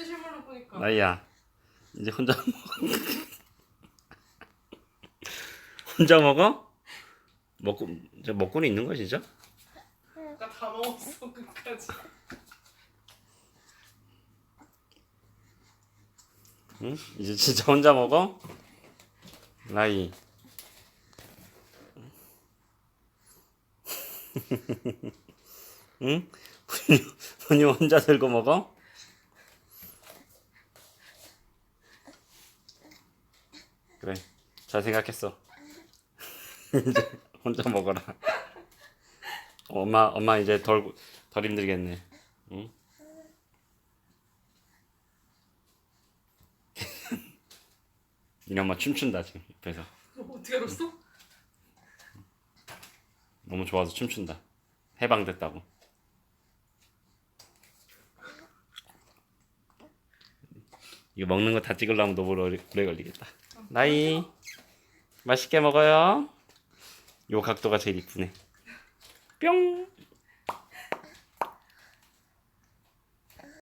진짜 실물로 보니까. 나이야 이제 혼자 먹어 혼자 먹어? 먹고 이제 먹고는 있는 거 진짜? 아까 다 먹었어 끝까지. 응? 이제 진짜 혼자 먹어? 라이 응? 분유, 분유 혼자 들고 먹어? 그래 잘 생각했어. 이제 혼자 먹어라. 엄마 엄마 이제 덜, 덜 힘들겠네. 응? 이 엄마 춤춘다 지금 옆에서. 너 어떻게 알았어? 너무 좋아서 춤춘다. 해방됐다고 이거 먹는 거 다 찍으려면 너무 오래, 걸리겠다. 나이. 맛있게 먹어요. 요 각도가 제일 이쁘네. 뿅